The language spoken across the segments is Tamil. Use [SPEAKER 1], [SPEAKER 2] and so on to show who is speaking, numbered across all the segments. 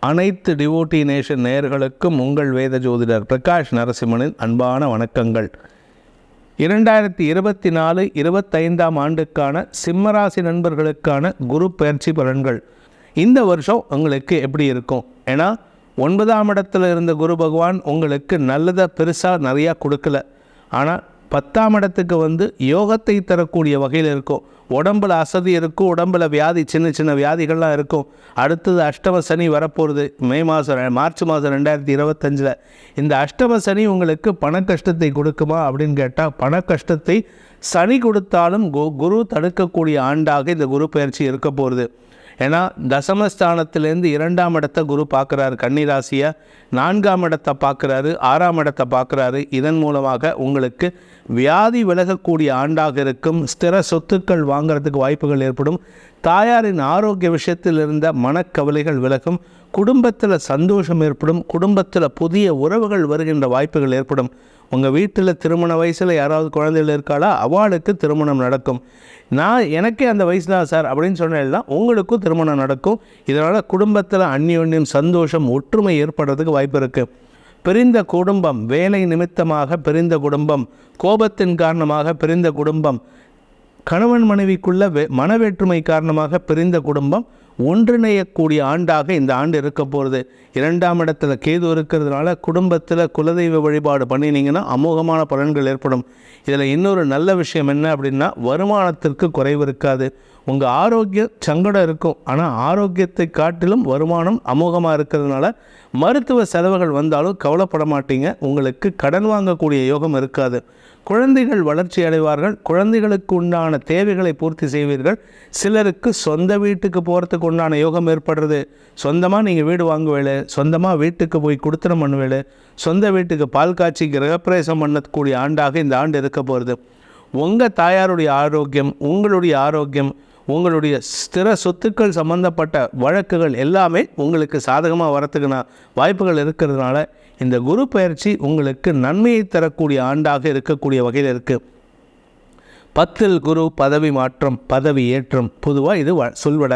[SPEAKER 1] அனைத்து டிவோட்டி நேஷன் நேயர்களுக்கும் உங்கள் வேத ஜோதிடர் பிரகாஷ் நரசிம்மனின் அன்பான வணக்கங்கள். இரண்டாயிரத்தி இருபத்தி நாலு இருபத்தைந்தாம் ஆண்டுக்கான சிம்மராசி நண்பர்களுக்கான குரு பயிற்சி பலன்கள். இந்த வருஷம் உங்களுக்கு எப்படி இருக்கும்? ஏன்னா ஒன்பதாம் இடத்துல இருந்த குரு பகவான் உங்களுக்கு நல்லதை பெருசாக நிறையா கொடுக்கல. ஆனால் பத்தாம் இடத்துக்கு வந்து யோகத்தை தரக்கூடிய வகையில் இருக்கும். உடம்புல அசதி இருக்கும் உடம்புல வியாதி சின்ன சின்ன வியாதிகள்லாம் இருக்கும். அடுத்தது அஷ்டம சனி வரப்போகிறது மே மாதம் மார்ச் மாதம் ரெண்டாயிரத்தி இருபத்தஞ்சில். இந்த அஷ்டம சனி உங்களுக்கு பண கஷ்டத்தை கொடுக்குமா அப்படின்னு கேட்டால் பண கஷ்டத்தை சனி கொடுத்தாலும் கு குரு தடுக்கக்கூடிய ஆண்டாக இந்த குரு பயிற்சி இருக்க போகிறது ஏன்னா தசமஸ்தானத்திலேருந்து இரண்டாம் இடத்தை குரு பார்க்குறாரு கன்னிராசியை. நான்காம் இடத்தை பார்க்குறாரு ஆறாம் இடத்தை பார்க்குறாரு. இதன் மூலமாக உங்களுக்கு வியாதி விலகக்கூடிய ஆண்டாக இருக்கும். ஸ்திர சொத்துக்கள் வாங்குறதுக்கு வாய்ப்புகள் ஏற்படும். தாயாரின் ஆரோக்கிய விஷயத்தில் இருந்த மனக்கவலைகள் விலகும். குடும்பத்தில் சந்தோஷம் ஏற்படும். குடும்பத்தில் புதிய உறவுகள் வருகின்ற வாய்ப்புகள் ஏற்படும். உங்கள் வீட்டில் திருமண வயசில் யாராவது குழந்தைகள் இருக்காளா? அவளுக்கு திருமணம் நடக்கும். நான் எனக்கே அந்த வயசு தான் சார் அப்படின்னு சொன்னேன்னா உங்களுக்கும் திருமணம் நடக்கும். இதனால் குடும்பத்தில் அந்யோன்யம் சந்தோஷம் ஒற்றுமை ஏற்படுறதுக்கு வாய்ப்பு இருக்குது பிரிந்த குடும்பம் வேலை நிமித்தமாக பிரிந்த குடும்பம் கோபத்தின் காரணமாக பிரிந்த குடும்பம் கணவன் மனைவிக்குள்ள வே மனவேற்றுமை காரணமாக பிரிந்த குடும்பம் ஒன்றிணையக்கூடிய ஆண்டாக இந்த ஆண்டு இருக்க போகிறது இரண்டாம் இடத்துல கேது இருக்கிறதுனால குடும்பத்தில் குலதெய்வ வழிபாடு பண்ணினீங்கன்னா அமோகமான பலன்கள் ஏற்படும். இதில் இன்னொரு நல்ல விஷயம் என்ன அப்படின்னா வருமானத்திற்கு குறைவு இருக்காது. உங்கள் ஆரோக்கியம் சங்கடம் இருக்கும். ஆனால் ஆரோக்கியத்தை காட்டிலும் வருமானம் அமோகமாக இருக்கிறதுனால மருத்துவ செலவுகள் வந்தாலும் கவலைப்பட மாட்டீங்க. உங்களுக்கு கடன் வாங்கக்கூடிய யோகம் இருக்காது. குழந்தைகள் வளர்ச்சி அடைவார்கள். குழந்தைகளுக்கு உண்டான தேவைகளை பூர்த்தி செய்வீர்கள். சிலருக்கு சொந்த வீட்டுக்கு போகிறதுக்கு உண்டான யோகம் ஏற்படுறது. சொந்தமாக நீங்கள் வீடு வாங்குவேலு. சொந்தமாக வீட்டுக்கு போய் கொடுத்தனம் பண்ணுவேலு. சொந்த வீட்டுக்கு பால் காய்ச்சி கிரகப்பிரவேசம் பண்ணக்கூடிய ஆண்டாக இந்த ஆண்டு இருக்க போகிறது உங்கள் தாயாருடைய ஆரோக்கியம் உங்களுடைய ஆரோக்கியம் உங்களுடைய ஸ்திர சொத்துக்கள் சம்பந்தப்பட்ட வழக்குகள் எல்லாமே உங்களுக்கு சாதகமாக வரத்துக்கு நான் வாய்ப்புகள் இருக்கிறதுனால இந்த குரு பயிற்சி உங்களுக்கு நன்மையை தரக்கூடிய ஆண்டாக இருக்கக்கூடிய வகையில் இருக்குது பத்தில் குரு பதவி மாற்றம் பதவி ஏற்றம். பொதுவாக இது வ- சொல்வட.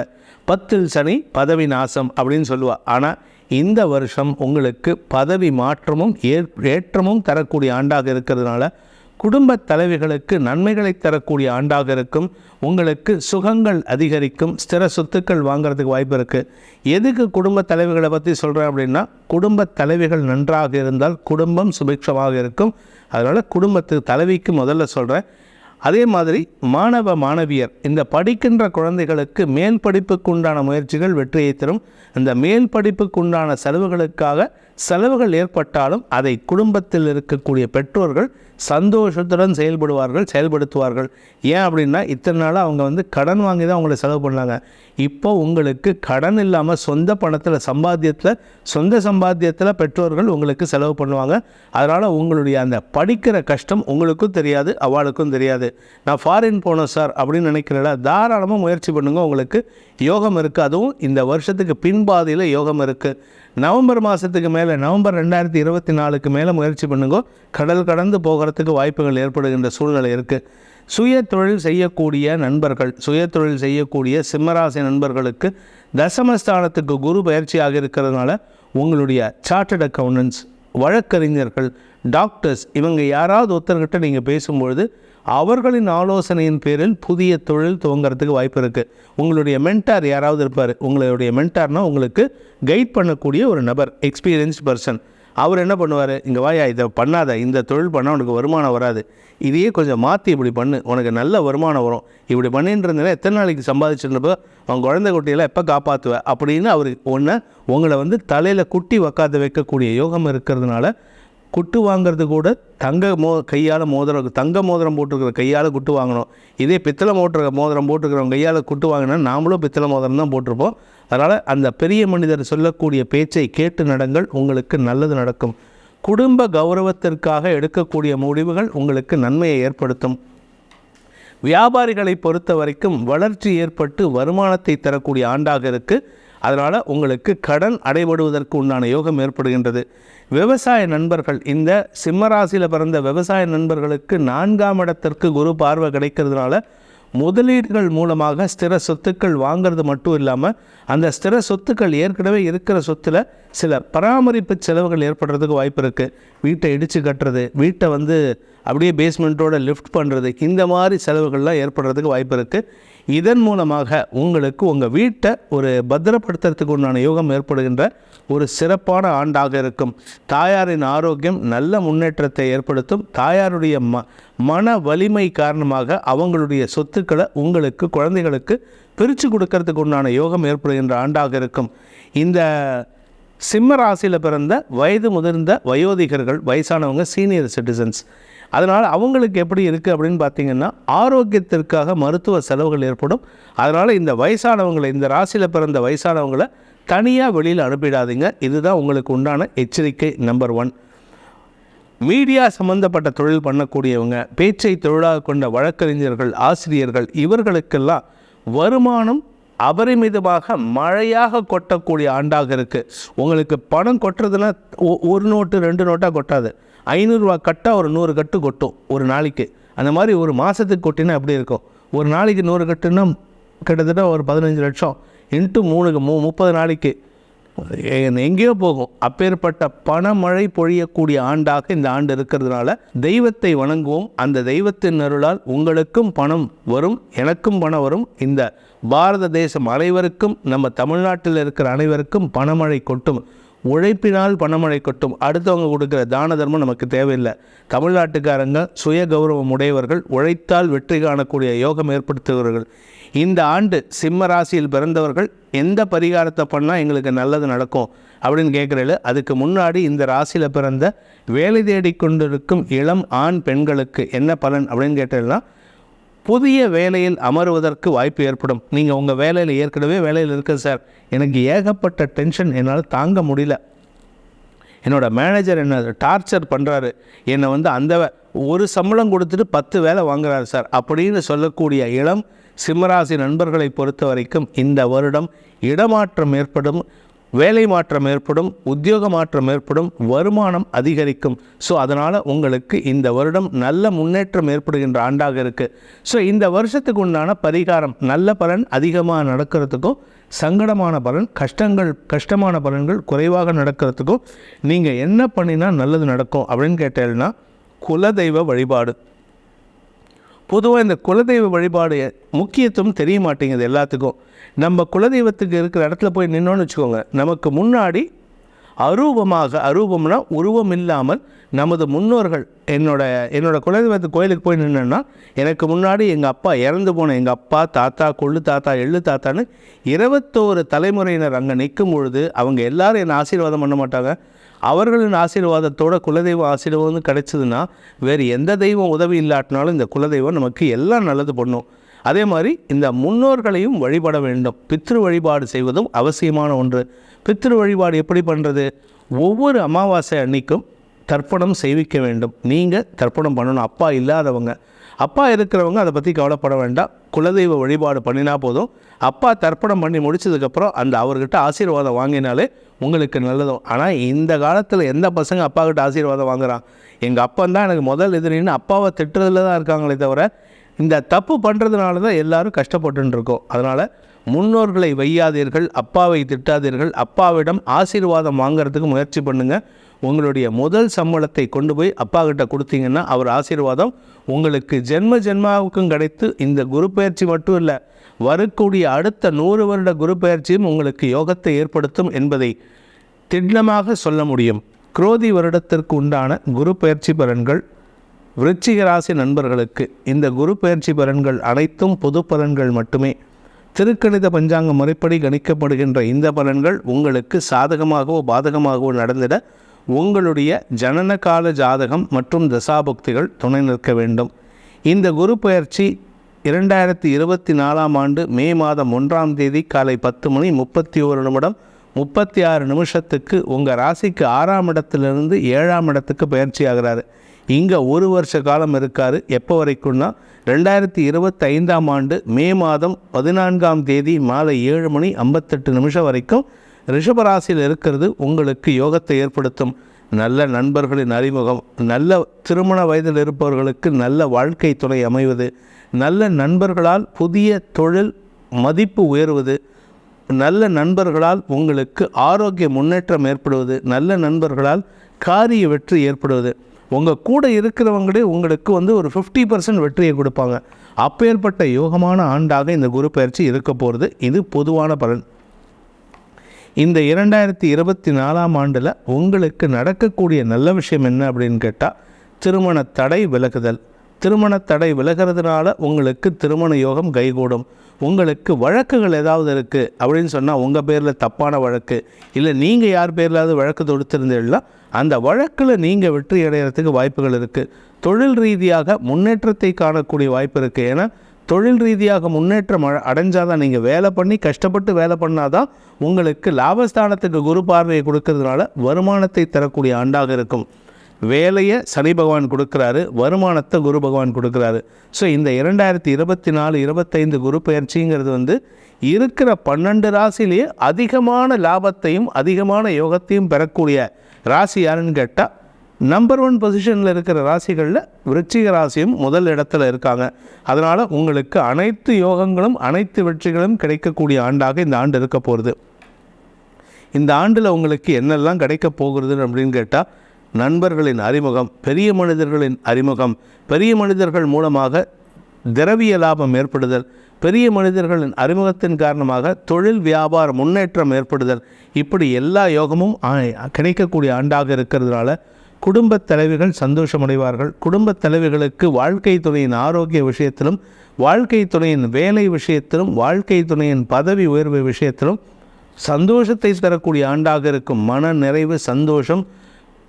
[SPEAKER 1] பத்தில் சனி பதவி நாசம் அப்படின்னு சொல்லுவாள் ஆனால் இந்த வருஷம் உங்களுக்கு பதவி மாற்றமும் ஏற்றமும் தரக்கூடிய ஆண்டாக இருக்கிறதுனால குடும்பத் தலைவிகளுக்கு நன்மைகளை தரக்கூடிய ஆண்டாக இருக்கும். உங்களுக்கு சுகங்கள் அதிகரிக்கும். ஸ்திர சொத்துக்கள் வாங்குறதுக்கு வாய்ப்பு இருக்குது எதுக்கு குடும்ப தலைவிகளை பற்றி சொல்கிறேன் அப்படின்னா குடும்பத் தலைவிகள் நன்றாக இருந்தால் குடும்பம் சுபிக்ஷமாக இருக்கும். அதனால் குடும்பத்து தலைவிக்கு முதல்ல சொல்கிறேன் அதே மாதிரி மாணவ மாணவியர் இந்த படிக்கின்ற குழந்தைகளுக்கு மேல் படிப்புக்கு உண்டான முயற்சிகள் வெற்றியை தரும். இந்த மேல் படிப்புக்கு உண்டான செலவுகளுக்காக செலவுகள் ஏற்பட்டாலும் அதை குடும்பத்தில் இருக்கக்கூடிய பெற்றோர்கள் சந்தோஷத்துடன் செயல்படுவார்கள் செயல்படுத்துவார்கள். ஏன் அப்படின்னா இத்தனை நாளாக அவங்க வந்து கடன் வாங்கி தான் அவங்கள செலவு பண்ணாங்க. இப்போ உங்களுக்கு கடன் இல்லாமல் சொந்த பணத்தில் சம்பாத்தியத்தில் சொந்த சம்பாத்தியத்தில் பெற்றோர்கள் உங்களுக்கு செலவு பண்ணுவாங்க. அதனால் உங்களுடைய அந்த படிக்கிற கஷ்டம் உங்களுக்கும் தெரியாது அவளுக்கும் தெரியாது. நான் ஃபாரின் போனோம் சார் அப்படின்னு நினைக்கிறல தாராளமாக முயற்சி பண்ணுங்க. உங்களுக்கு யோகம் இருக்குது அதுவும் இந்த வருஷத்துக்கு பின்பாதையில் யோகம் இருக்குது நவம்பர் மாதத்துக்கு மேலே நவம்பர் ரெண்டாயிரத்தி இருபத்தி நாலுக்கு மேலே முயற்சி பண்ணுங்க. கடல் கடந்து போகிறதுக்கு வாய்ப்புகள் ஏற்படுகின்ற சூழ்நிலை இருக்குது சுய தொழில் செய்யக்கூடிய நண்பர்கள் சுய தொழில் செய்யக்கூடிய சிம்மராசி நண்பர்களுக்கு தசமஸ்தானத்துக்கு குரு பயிற்சியாக இருக்கிறதுனால உங்களுடைய சார்ட்டட் அக்கௌண்டன்ஸ் வழக்கறிஞர்கள் டாக்டர்ஸ் இவங்க யாராவது ஒருத்தர்கிட்ட நீங்கள் பேசும்பொழுது அவர்களின் ஆலோசனையின் பேரில் புதிய தொழில் துவங்கிறதுக்கு வாய்ப்பு இருக்குது உங்களுடைய மென்டார் யாராவது இருப்பார்? உங்களுடைய மென்டார்னால் உங்களுக்கு கைட் பண்ணக்கூடிய ஒரு நபர் எக்ஸ்பீரியன்ஸ்ட் பர்சன் அவர் என்ன பண்ணுவார்? இங்கே வாயா இதை பண்ணாத. இந்த தொழில் பண்ணால் உனக்கு வருமானம் வராது. இதையே கொஞ்சம் மாற்றி இப்படி பண்ணு. உனக்கு நல்ல வருமானம் வரும். இப்படி பண்ணிட்டு இருந்தேன்னா எத்தனை நாளைக்கு சம்பாதிச்சிருந்தப்போ அவன் குழந்தை குட்டியெல்லாம் எப்போ காப்பாற்றுவ அப்படின்னு அவர் ஒன்று உங்களை வந்து தலையில் குட்டி உக்காந்து வைக்கக்கூடிய யோகம் இருக்கிறதுனால குட்டு வாங்குறது கூட தங்க மோ கையால் மோதிரம் தங்க மோதிரம் போட்டுருக்கிற கையால் குட்டு வாங்கணும். இதே பித்தளை மோட்டுற மோதிரம் போட்டுருக்கிறவங்க கையால் குட்டு வாங்கினா நாமளும் பித்தளை மோதிரம் தான் போட்டிருப்போம். அதனால் அந்த பெரிய மனிதர் சொல்லக்கூடிய பேச்சை கேட்டு நடங்கள் உங்களுக்கு நல்லது நடக்கும். குடும்ப கௌரவத்திற்காக எடுக்கக்கூடிய முடிவுகள் உங்களுக்கு நன்மையை ஏற்படுத்தும். வியாபாரிகளை பொறுத்த வரைக்கும் வளர்ச்சி ஏற்பட்டு வருமானத்தை தரக்கூடிய ஆண்டாக இருக்குது அதனால் உங்களுக்கு கடன் அடைபடுவதற்கு உண்டான யோகம் ஏற்படுகின்றது. விவசாய நண்பர்கள் இந்த சிம்மராசியில் பிறந்த விவசாய நண்பர்களுக்கு நான்காம் இடத்திற்கு குரு பார்வை கிடைக்கிறதுனால முதலீடுகள் மூலமாக ஸ்திர சொத்துக்கள் வாங்குறது மட்டும் இல்லாமல் அந்த ஸ்திர சொத்துக்கள் ஏற்கனவே இருக்கிற சொத்தில் சில பராமரிப்பு செலவுகள் ஏற்படுறதுக்கு வாய்ப்பு இருக்குது வீட்டை இடித்து கட்டுறது வீட்டை வந்து அப்படியே பேஸ்மெண்ட்டோட லிஃப்ட் பண்ணுறது இந்த மாதிரி செலவுகள்லாம் ஏற்படுறதுக்கு வாய்ப்பு இருக்குது இதன் மூலமாக உங்களுக்கு உங்கள் வீட்டை ஒரு பத்திரப்படுத்துறதுக்கு உண்டான யோகம் ஏற்படுகின்ற ஒரு சிறப்பான ஆண்டாக இருக்கும். தாயாரின் ஆரோக்கியம் நல்ல முன்னேற்றத்தை ஏற்படுத்தும். தாயாருடைய ம மன வலிமை காரணமாக அவங்களுடைய சொத்துக்களை உங்களுக்கு குழந்தைகளுக்கு பிரித்து கொடுக்கறதுக்கு உண்டான யோகம் ஏற்படுகின்ற ஆண்டாக இருக்கும். இந்த சிம்ம ராசியில் பிறந்த வயது முதிர்ந்த வயோதிகர்கள் வயசானவங்க சீனியர் சிட்டிசன்ஸ் அதனால் அவங்களுக்கு எப்படி இருக்குது அப்படின்னு பார்த்தீங்கன்னா ஆரோக்கியத்திற்காக மருத்துவ செலவுகள் ஏற்படும். அதனால் இந்த வயசானவங்களை இந்த ராசியில் பிறந்த வயசானவங்களை தனியாக வெளியில் அனுப்பிடாதீங்க. இதுதான் உங்களுக்கு உண்டான எச்சரிக்கை நம்பர் ஒன் மீடியா சம்பந்தப்பட்ட தொழில் பண்ணக்கூடியவங்க பேச்சை தொழிலாக கொண்ட வழக்கறிஞர்கள் ஆசிரியர்கள் இவர்களுக்கெல்லாம் வருமானம் அபரிமிதமாக மழையாக கொட்டக்கூடிய ஆண்டாக இருக்குது உங்களுக்கு பணம் கொட்டுறதுனா ஒரு நோட்டு ரெண்டு நோட்டாக கொட்டாது. ஐநூறுரூவா கட்டாக ஒரு நூறு கட்டு கொட்டும் ஒரு நாளைக்கு. அந்த மாதிரி ஒரு மாதத்துக்கு கொட்டினா எப்படி இருக்கும்? ஒரு நாளைக்கு நூறு கட்டுன்னா கிட்டத்தட்ட ஒரு பதினஞ்சு லட்சம் இன்ட்டு மூணுக்கு மூ முப்பது நாளைக்கு. எங்கேயோ போகும். அப்பேற்பட்ட பணமழை பொழியக்கூடிய ஆண்டாக இந்த ஆண்டு இருக்கிறதுனால தெய்வத்தை வணங்குவோம். அந்த தெய்வத்தின் அருளால் உங்களுக்கும் பணம் வரும் எனக்கும் பணம் வரும். இந்த பாரத தேசம் அனைவருக்கும் நம்ம தமிழ்நாட்டில் இருக்கிற அனைவருக்கும் பணமழை கொட்டும். உழைப்பினால் பணமழை கொட்டும். அடுத்தவங்க கொடுக்குற தான தர்மம் நமக்கு தேவையில்லை. தமிழ்நாட்டுக்காரங்க சுய கௌரவம் உடையவர்கள் உழைத்தால் வெற்றி காணக்கூடிய யோகம் ஏற்படுத்துபவர்கள் இந்த ஆண்டு சிம்ம ராசியில் பிறந்தவர்கள் எந்த பரிகாரத்தை பண்ணால் எங்களுக்கு நல்லது நடக்கும் அப்படின்னு கேட்குறீங்கள அதுக்கு முன்னாடி இந்த ராசியில் பிறந்த வேலை தேடிக் கொண்டிருக்கும் இளம் ஆண் பெண்களுக்கு என்ன பலன் அப்படின்னு கேட்டீங்கன்னா புதிய வேலையில் அமருவதற்கு வாய்ப்பு ஏற்படும். நீங்கள் உங்கள் வேலையில் ஏற்கனவே வேலையில் இருக்க சார். எனக்கு ஏகப்பட்ட டென்ஷன் என்னால் தாங்க முடியல. என்னோட மேனேஜர் என்ன டார்ச்சர் பண்ணுறாரு என்னை வந்து அந்த வே- ஒரு சம்பளம் கொடுத்துட்டு பத்து வேலை வாங்குறாரு சார். அப்படின்னு சொல்லக்கூடிய இளம் சிம்மராசி நண்பர்களை பொறுத்த வரைக்கும் இந்த வருடம் இடமாற்றம் ஏற்படும். வேலை மாற்றம் ஏற்படும் உத்தியோக மாற்றம் ஏற்படும் வருமானம் அதிகரிக்கும். ஸோ அதனால் உங்களுக்கு இந்த வருடம் நல்ல முன்னேற்றம் ஏற்படுகின்ற ஆண்டாக இருக்குது ஸோ இந்த வருஷத்துக்கு உண்டான பரிகாரம் நல்ல பலன் அதிகமாக நடக்கிறதுக்கும் சங்கடமான பலன் கஷ்டங்கள் கஷ்டமான பலன்கள் குறைவாக நடக்கிறதுக்கும் நீங்கள் என்ன பண்ணினா நல்லது நடக்கும் அப்படின்னு கேட்டேன்னா குலதெய்வ வழிபாடு. பொதுவாக இந்த குலதெய்வ வழிபாடு முக்கியத்துவம் தெரிய மாட்டேங்குது எல்லாத்துக்கும். நம்ம குலதெய்வத்துக்கு இருக்கிற இடத்துல போய் நின்னோன்னு வச்சுக்கோங்க. நமக்கு முன்னாடி அரூபமாக அரூபம்னா உருவம் இல்லாமல் நமது முன்னோர்கள் என்னோட என்னோட குலதெய்வத்து கோயிலுக்கு போய் நின்னேன்னா எனக்கு முன்னாடி எங்கள் அப்பா இறந்து போன எங்கள் அப்பா தாத்தா கொள்ளு தாத்தா எள்ளு தாத்தான்னு இருபத்தோரு தலைமுறையினர் அங்கே நிற்கும் பொழுது அவங்க எல்லாரும் என்னை ஆசீர்வாதம் பண்ண மாட்டாங்க. அவர்களின் ஆசீர்வாதத்தோட குலதெய்வ ஆசீர்வாதம் கிடைச்சதுன்னா வேறு எந்த தெய்வம் உதவி இல்லாட்டினாலும் இந்த குலதெய்வம் நமக்கு எல்லாம் நல்லது பண்ணும். அதே மாதிரி இந்த முன்னோர்களையும் வழிபட வேண்டும். பித்ரு வழிபாடு செய்வதும் அவசியமான ஒன்று. பித்ரு வழிபாடு எப்படி பண்ணுறது ஒவ்வொரு அமாவாசை அன்னைக்கும் தர்ப்பணம் செய்விக்க வேண்டும். நீங்கள் தர்ப்பணம் பண்ணணும். அப்பா இல்லாதவங்க. அப்பா இருக்கிறவங்க அதை பற்றி கவலைப்பட வேண்டாம். குலதெய்வ வழிபாடு பண்ணினா போதும். அப்பா தர்ப்பணம் பண்ணி முடிச்சதுக்கப்புறம் அந்த அவர்கிட்ட ஆசீர்வாதம் வாங்கினாலே உங்களுக்கு நல்லதும். ஆனால் இந்த காலத்தில் எந்த பசங்க அப்பா கிட்ட ஆசீர்வாதம் வாங்குறான்? எங்கள் அப்பா தான் எனக்கு முதல் எதிரின்னு அப்பாவை திட்டுறதுல தான் இருக்காங்களே தவிர இந்த தப்பு பண்ணுறதுனால தான் எல்லோரும் கஷ்டப்பட்டுன்னு இருக்கோம். அதனால் முன்னோர்களை வையாதீர்கள் அப்பாவை திட்டாதீர்கள் அப்பாவிடம் ஆசீர்வாதம் வாங்குறதுக்கு முயற்சி பண்ணுங்கள் உங்களுடைய முதல் சம்பளத்தை கொண்டு போய் அப்பா கிட்ட கொடுத்தீங்கன்னா அவர் ஆசீர்வாதம் உங்களுக்கு ஜென்ம ஜென்மாவுக்கும் கிடைத்து இந்த குரு பயிற்சி மட்டும் இல்லை வரக்கூடிய அடுத்த நூறு வருட குரு பயிற்சியும் உங்களுக்கு யோகத்தை ஏற்படுத்தும் என்பதை திண்ணமாக சொல்ல முடியும். குரோதி வருடத்திற்கு உண்டான குரு பயிற்சி பலன்கள் விருச்சிக ராசி நண்பர்களுக்கு. இந்த குரு பயிற்சி பலன்கள் அனைத்தும் பொது பலன்கள் மட்டுமே. திருக்கணித பஞ்சாங்க முறைப்படி கணிக்கப்படுகின்ற இந்த பலன்கள் உங்களுக்கு சாதகமாகவோ பாதகமாகவோ நடந்திட உங்களுடைய ஜனன கால ஜாதகம் மற்றும் தசாபக்திகள் துணை நிற்க வேண்டும். இந்த குரு பயிற்சி இரண்டாயிரத்தி இருபத்தி நாலாம் ஆண்டு மே மாதம் ஒன்றாம் தேதி காலை பத்து மணி முப்பத்தி ஒரு நிமிடம் முப்பத்தி ஆறு நிமிஷத்துக்கு உங்கள் ராசிக்கு ஆறாம் இடத்திலிருந்து ஏழாம் இடத்துக்கு பயிற்சி ஆகிறாரு. இங்கே ஒரு வருஷ காலம் இருக்கார். எப்போ வரைக்கும்னா ரெண்டாயிரத்தி இருபத்தி ஐந்தாம் ஆண்டு மே மாதம் பதினான்காம் தேதி மாலை ஏழு மணி ஐம்பத்தெட்டு நிமிஷம் வரைக்கும் ரிஷபராசியில் இருக்கிறது உங்களுக்கு யோகத்தை ஏற்படுத்தும். நல்ல நண்பர்களின் அறிமுகம் நல்ல திருமண வயதில் இருப்பவர்களுக்கு நல்ல வாழ்க்கை துணை அமைவது நல்ல நண்பர்களால் புதிய தொழில் மதிப்பு உயர்வது நல்ல நண்பர்களால் உங்களுக்கு ஆரோக்கிய முன்னேற்றம் ஏற்படுவது நல்ல நண்பர்களால் காரிய வெற்றி ஏற்படுவது. உங்கள் கூட இருக்கிறவங்களே உங்களுக்கு வந்து ஒரு ஃபிஃப்டி பர்சன்ட் வெற்றியை கொடுப்பாங்க. அப்பேற்பட்ட யோகமான ஆண்டாக இந்த குரு பயிற்சி இருக்க போகிறது இது பொதுவான பலன். இந்த இரண்டாயிரத்தி இருபத்தி நாலாம் ஆண்டில் உங்களுக்கு நடக்கக்கூடிய நல்ல விஷயம் என்ன அப்படின்னு கேட்டால் திருமண தடை விலகுதல். திருமண தடை விலகிறதுனால உங்களுக்கு திருமண யோகம் கைகூடும். உங்களுக்கு வழக்குகள் ஏதாவது இருக்குது அப்படின்னு சொன்னால் உங்கள் பேரில் தப்பான வழக்கு இல்லை நீங்கள் யார் பேர்லாவது வழக்கு தொடுத்திருந்தீங்களா அந்த வழக்கில் நீங்கள் வெற்றி அடைகிறதுக்கு வாய்ப்புகள் இருக்குது தொழில் ரீதியாக முன்னேற்றத்தை காணக்கூடிய வாய்ப்பு இருக்குது ஏன்னா தொழில் ரீதியாக முன்னேற்றம் அடைஞ்சாதான் நீங்கள் வேலை பண்ணி கஷ்டப்பட்டு வேலை பண்ணாதான் உங்களுக்கு லாபஸ்தானத்துக்கு குரு பார்வையை கொடுக்கறதுனால வருமானத்தை தரக்கூடிய ஆண்டாக இருக்கும். வேலையை சனி பகவான் கொடுக்குறாரு வருமானத்தை குரு பகவான் கொடுக்குறாரு. ஸோ இந்த இரண்டாயிரத்தி இருபத்தி நாலு இருபத்தைந்து குரு பயிற்சிங்கிறது வந்து இருக்கிற பன்னெண்டு ராசிலேயே அதிகமான லாபத்தையும் அதிகமான யோகத்தையும் பெறக்கூடிய ராசி யாருன்னு கேட்டால் நம்பர் ஒன் பொசிஷனில் இருக்கிற ராசிகளில் விருச்சிக ராசியும் முதல் இடத்துல இருக்காங்க. அதனால் உங்களுக்கு அனைத்து யோகங்களும் அனைத்து வெற்றிகளும் கிடைக்கக்கூடிய ஆண்டாக இந்த ஆண்டு இருக்க போகிறது இந்த ஆண்டில் உங்களுக்கு என்னெல்லாம் கிடைக்க போகிறது அப்படின்னு கேட்டால் நண்பர்களின் அறிமுகம் பெரிய மனிதர்களின் அறிமுகம் பெரிய மனிதர்கள் மூலமாக திரவிய லாபம் ஏற்படுதல் பெரிய மனிதர்களின் அறிமுகத்தின் காரணமாக தொழில் வியாபார முன்னேற்றம் ஏற்படுதல் இப்படி எல்லா யோகமும் கிடைக்கக்கூடிய ஆண்டாக இருக்கிறதுனால குடும்பத் தலைவிகள் சந்தோஷமடைவார்கள். குடும்பத் தலைவிகளுக்கு வாழ்க்கை துணையின் ஆரோக்கிய விஷயத்திலும் வாழ்க்கை துணையின் வேலை விஷயத்திலும் வாழ்க்கை துணையின் பதவி உயர்வு விஷயத்திலும் சந்தோஷத்தை தரக்கூடிய ஆண்டாக இருக்கும். மன நிறைவு சந்தோஷம்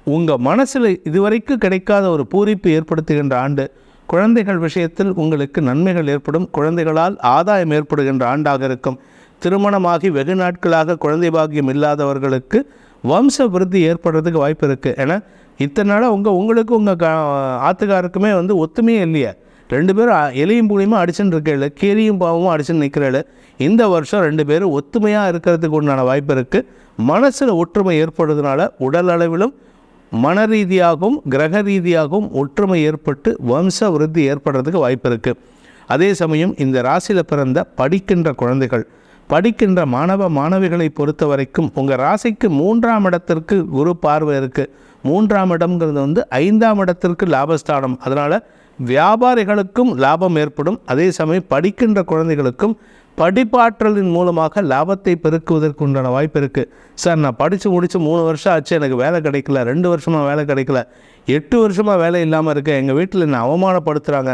[SPEAKER 1] உங்கள் மனசில் இதுவரைக்கும் கிடைக்காத ஒரு பூரிப்பு ஏற்படுத்துகின்ற ஆண்டு. குழந்தைகள் விஷயத்தில் உங்களுக்கு நன்மைகள் ஏற்படும். குழந்தைகளால் ஆதாயம் ஏற்படுகின்ற ஆண்டாக இருக்கும். திருமணமாகி வெகு நாட்களாக குழந்தை பாக்கியம் இல்லாதவர்களுக்கு வம்ச விருத்தி ஏற்படுறதுக்கு வாய்ப்பு இருக்குது என இத்தனை நாளாக உங்கள் உங்களுக்கும் உங்கள் க ஆத்துக்காருக்குமே வந்து ஒத்துமையே இல்லையே. ரெண்டு பேரும் எலியும் புளியுமா அடிச்சுன்னு இருக்கேள் கீரியும் பாவமும் அடிச்சுன்னு நிற்கிறேள் இந்த வருஷம் ரெண்டு பேரும் ஒத்துமையாக இருக்கிறதுக்கு உண்டான வாய்ப்பு இருக்குது மனசில் ஒற்றுமை ஏற்படுறதுனால உடல் அளவிலும் மன ரீதியாகவும் கிரக ரீதியாகவும் ஒற்றுமை ஏற்பட்டு வம்ச விருத்தி ஏற்படுறதுக்கு வாய்ப்பு இருக்குது அதே சமயம் இந்த ராசியில் பிறந்த படிக்கின்ற குழந்தைகள் படிக்கின்ற மாணவ மாணவிகளை பொறுத்த வரைக்கும் உங்கள் ராசிக்கு மூன்றாம் இடத்திற்கு குரு பார்வை இருக்குது மூன்றாம் இடம்ங்கிறது வந்து ஐந்தாம் இடத்திற்கு லாபஸ்தானம். அதனால் வியாபாரிகளுக்கும் லாபம் ஏற்படும். அதே சமயம் படிக்கின்ற குழந்தைகளுக்கும் படிப்பாற்றலின் மூலமாக லாபத்தை பெருக்குவதற்கு உண்டான வாய்ப்பு இருக்குது சார் நான் படித்து முடித்து மூணு வருஷம் ஆச்சு எனக்கு வேலை கிடைக்கல. ரெண்டு வருஷமாக வேலை கிடைக்கல. எட்டு வருஷமாக வேலை இல்லாமல் இருக்கேன். எங்கள் வீட்டில் என்னை அவமானப்படுத்துகிறாங்க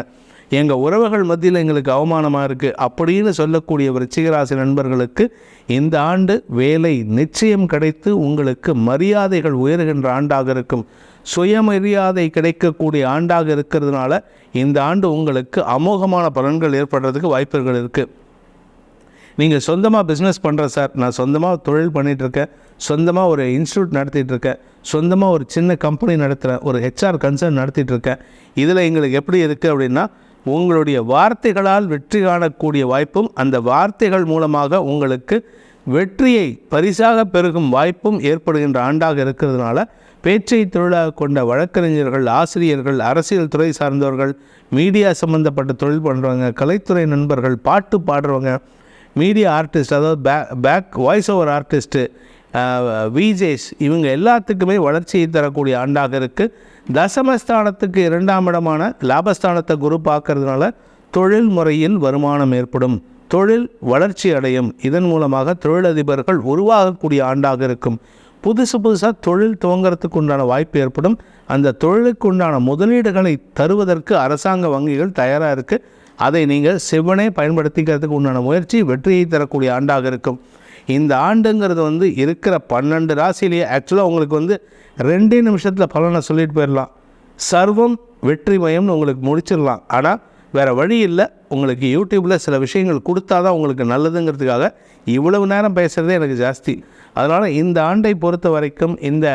[SPEAKER 1] எங்கள் உறவுகள் மத்தியில் எங்களுக்கு அவமானமாக இருக்குது அப்படின்னு சொல்லக்கூடிய விருச்சிகராசி நண்பர்களுக்கு இந்த ஆண்டு வேலை நிச்சயம் கிடைத்து உங்களுக்கு மரியாதைகள் உயர்கின்ற ஆண்டாக இருக்கும். சுயமரியாதை கிடைக்கக்கூடிய ஆண்டாக இருக்கிறதுனால இந்த ஆண்டு உங்களுக்கு அமோகமான பலன்கள் ஏற்படுறதுக்கு வாய்ப்புகள் இருக்குது நீங்கள் சொந்தமாக பிஸ்னஸ் பண்ணுற சார் நான் சொந்தமாக தொழில் பண்ணிகிட்ருக்கேன் இருக்கேன். சொந்தமாக ஒரு இன்ஸ்டியூட் நடத்திட்டுருக்கேன் சொந்தமாக ஒரு சின்ன கம்பெனி நடத்துகிறேன் ஒரு ஹெச்ஆர் கன்சர்ன் நடத்திட்டுருக்கேன் இதில் எங்களுக்கு எப்படி இருக்குது அப்படின்னா உங்களுடைய வார்த்தைகளால் வெற்றி காணக்கூடிய வாய்ப்பும் அந்த வார்த்தைகள் மூலமாக உங்களுக்கு வெற்றியை பரிசாக பெருகும் வாய்ப்பும் ஏற்படுகின்ற ஆண்டாக இருக்கிறதுனால பேச்சை தொழிலாக கொண்ட வழக்கறிஞர்கள் ஆசிரியர்கள் அரசியல் துறை சார்ந்தவர்கள் மீடியா சம்மந்தப்பட்ட தொழில் பண்ணுறவங்க கலைத்துறை நண்பர்கள் பாட்டு பாடுறவங்க மீடியா ஆர்டிஸ்ட் அதாவது பே back voice over artist VJs இவங்க எல்லாத்துக்குமே வளர்ச்சியை தரக்கூடிய ஆண்டாக இருக்குது தசமஸ்தானத்துக்கு இரண்டாம் இடமான லாபஸ்தானத்தை குரு பார்க்கறதுனால தொழில் முறையில் வருமானம் ஏற்படும். தொழில் வளர்ச்சி அடையும். இதன் மூலமாக தொழிலதிபர்கள் உருவாகக்கூடிய ஆண்டாக இருக்கும். புதுசு புதுசாக தொழில் துவங்கிறதுக்கு உண்டான வாய்ப்பு ஏற்படும். அந்த தொழிலுக்கு உண்டான முதலீடுகளை தருவதற்கு அரசாங்க வங்கிகள் தயாராக இருக்குது அதை நீங்கள் செவ்வனே பயன்படுத்திக்கிறதுக்கு உண்டான முயற்சி வெற்றியை தரக்கூடிய ஆண்டாக இருக்கும். இந்த ஆண்டுங்கிறது வந்து இருக்கிற பன்னெண்டு ராசிலேயே ஆக்சுவலாக உங்களுக்கு வந்து ரெண்டே நிமிஷத்தில் பலனை சொல்லிட்டு போயிடலாம். சர்வம் வெற்றிமயம்னு உங்களுக்கு முடிச்சிடலாம். ஆனால் வேறு வழி இல்லை. உங்களுக்கு யூடியூப்பில் சில விஷயங்கள் கொடுத்தா தான் உங்களுக்கு நல்லதுங்கிறதுக்காக இவ்வளவு நேரம் பேசுகிறதே எனக்கு ஜாஸ்தி. அதனால் இந்த ஆண்டை பொறுத்த வரைக்கும் இந்த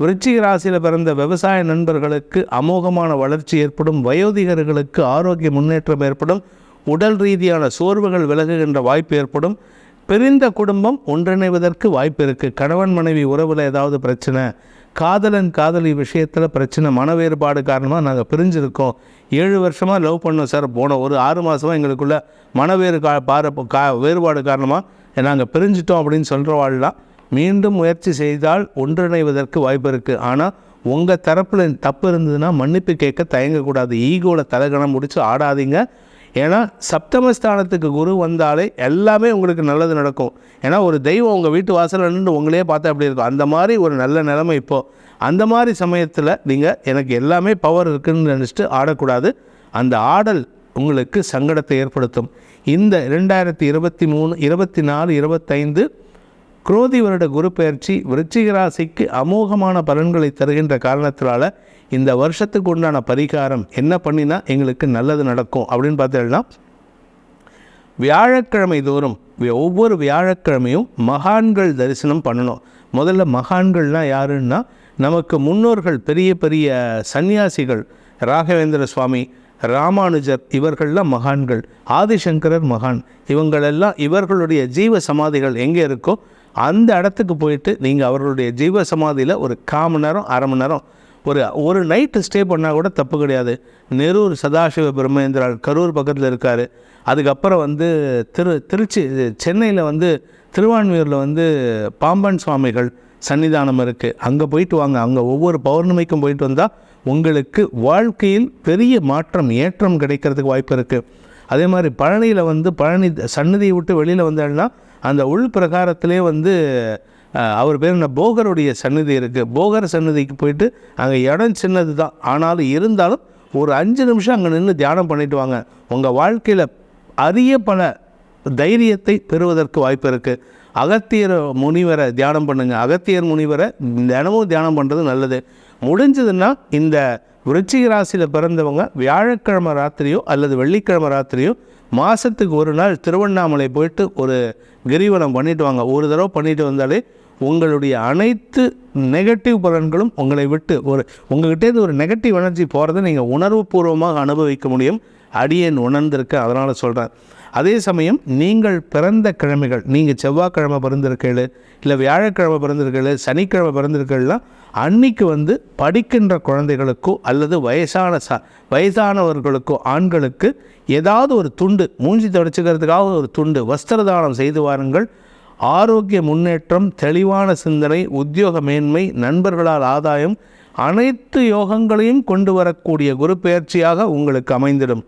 [SPEAKER 1] விருச்சிக ராசியில் பிறந்த விவசாய நண்பர்களுக்கு அமோகமான வளர்ச்சி ஏற்படும். வயோதிகர்களுக்கு ஆரோக்கிய முன்னேற்றம் ஏற்படும். உடல் ரீதியான சோர்வுகள் விலகுகின்ற வாய்ப்பு ஏற்படும். பிரிந்த குடும்பம் ஒன்றிணைவதற்கு வாய்ப்பு இருக்குது கணவன் மனைவி உறவில் ஏதாவது பிரச்சனை காதலன் காதலி விஷயத்தில் பிரச்சனை மன வேறுபாடு காரணமாக நாங்கள் பிரிஞ்சிருக்கோம். ஏழு வருஷமாக லவ் பண்ணோம் சார். போனோம் ஒரு ஆறு மாதமாக எங்களுக்குள்ள மனவேறு கா பார கா வேறுபாடு காரணமாக நாங்கள் பிரிஞ்சிட்டோம் அப்படின்னு சொல்கிறவாள்லாம் மீண்டும் முயற்சி செய்தால் ஒன்றிணைவதற்கு வாய்ப்பு இருக்குது ஆனால் உங்கள் தரப்பில் தப்பு இருந்ததுன்னா மன்னிப்பு கேட்க தயங்கக்கூடாது. ஈகோவில் தலைகணம் முடித்து ஆடாதீங்க. ஏன்னா சப்தமஸ்தானத்துக்கு குரு வந்தாலே எல்லாமே உங்களுக்கு நல்லது நடக்கும். ஏன்னா ஒரு தெய்வம் உங்கள் வீட்டு வாசலில் நின்று உங்களே பார்த்தா அப்படி இருக்கும்? அந்த மாதிரி ஒரு நல்ல நிலைமை இப்போது அந்த மாதிரி சமயத்தில் நீங்கள் எனக்கு எல்லாமே பவர் இருக்குதுன்னு நினச்சிட்டு ஆடக்கூடாது. அந்த ஆடல் உங்களுக்கு சங்கடத்தை ஏற்படுத்தும். இந்த ரெண்டாயிரத்தி இருபத்தி மூணு இருபத்தி நாலு இருபத்தைந்து குரோதி வருட குரு பயிற்சி விருச்சிக ராசிக்கு அமோகமான பலன்களை தருகின்ற காரணத்தினால இந்த வருஷத்துக்கு உண்டான பரிகாரம் என்ன பண்ணினா எங்களுக்கு நல்லது நடக்கும் அப்படின்னு பார்த்தீங்கன்னா வியாழக்கிழமை தோறும் ஒவ்வொரு வியாழக்கிழமையும் மகான்கள் தரிசனம் பண்ணணும். முதல்ல மகான்கள்னால் யாருன்னா நமக்கு முன்னோர்கள் பெரிய பெரிய சந்நியாசிகள் ராகவேந்திர சுவாமி ராமானுஜர் இவர்கள்லாம் மகான்கள் ஆதிசங்கரர் மகான் இவங்களெல்லாம் இவர்களுடைய ஜீவ சமாதிகள் எங்கே இருக்கோ அந்த இடத்துக்கு போயிட்டு நீங்கள் அவர்களுடைய ஜீவ சமாதியில் ஒரு கால் மணி நேரம் அரை மணி நேரம் ஒரு ஒரு நைட்டு ஸ்டே பண்ணால் கூட தப்பு கிடையாது. நெரூர் சதாசிவ பிரம்மேந்திரால் கரூர் பக்கத்தில் இருக்கார். அதுக்கப்புறம் வந்து திரு திருச்சி சென்னையில் வந்து திருவான்மையூரில் வந்து பாம்பன் சுவாமிகள் சன்னிதானம் இருக்குது அங்கே போயிட்டு வாங்க. அங்கே ஒவ்வொரு பௌர்ணமிக்கும் போயிட்டு வந்தால் உங்களுக்கு வாழ்க்கையில் பெரிய மாற்றம் ஏற்றம் கிடைக்கிறதுக்கு வாய்ப்பு இருக்குது அதே மாதிரி பழனியில் வந்து பழனி சன்னதியை விட்டு வெளியில் வந்தாங்கன்னா அந்த உள் பிரகாரத்திலே வந்து அவர் பேர் என்ன? போகருடைய சன்னதி இருக்குது போகர் சன்னதிக்கு போயிட்டு அங்கே இடம் சின்னது தான் ஆனாலும் இருந்தாலும் ஒரு அஞ்சு நிமிஷம் அங்கே நின்று தியானம் பண்ணிட்டு வாங்க. உங்கள் வாழ்க்கையில் அரிய பல தைரியத்தை பெறுவதற்கு வாய்ப்பு இருக்குது அகத்தியர் முனிவரை தியானம் பண்ணுங்கள் அகத்தியர் முனிவரை தினமும் தியானம் பண்ணுறது நல்லது. முடிஞ்சதுன்னா இந்த விருச்சிக ராசியில் பிறந்தவங்க வியாழக்கிழமை ராத்திரியோ அல்லது வெள்ளிக்கிழமை ராத்திரியோ மாதத்துக்கு ஒரு நாள் திருவண்ணாமலை போயிட்டு ஒரு கிரிவலம் பண்ணிட்டு வாங்க. ஒரு தடவை பண்ணிட்டு வந்தாலே உங்களுடைய அனைத்து நெகட்டிவ் பலன்களும் உங்களை விட்டு ஒரு உங்கள்கிட்டேருந்து ஒரு நெகட்டிவ் எனர்ஜி போகிறத நீங்கள் உணர்வுபூர்வமாக அனுபவிக்க முடியும். அடியேன் உணர்ந்திருக்கேன் அதனால் சொல்கிறேன் அதே சமயம் நீங்கள் பிறந்த கிழமைகள் நீங்கள் செவ்வாய்க்கிழமை பிறந்திருக்கீள் இல்லை வியாழக்கிழமை பிறந்திருக்கீள் சனிக்கிழமை பிறந்திருக்கீள்லாம் அன்னைக்கு வந்து படிக்கின்ற குழந்தைகளுக்கோ அல்லது வயசான ச வயதானவர்களுக்கோ ஆண்களுக்கு ஏதாவது ஒரு துண்டு மூஞ்சி தொடச்சிக்கிறதுக்காக ஒரு துண்டு வஸ்திரதானம் செய்து வாருங்கள். ஆரோக்கிய முன்னேற்றம் தெளிவான சிந்தனை உத்தியோக மேன்மை நண்பர்களால் ஆதாயம் அனைத்து யோகங்களையும் கொண்டு வரக்கூடிய குரு பயிற்சியாக உங்களுக்கு அமைந்திடும்.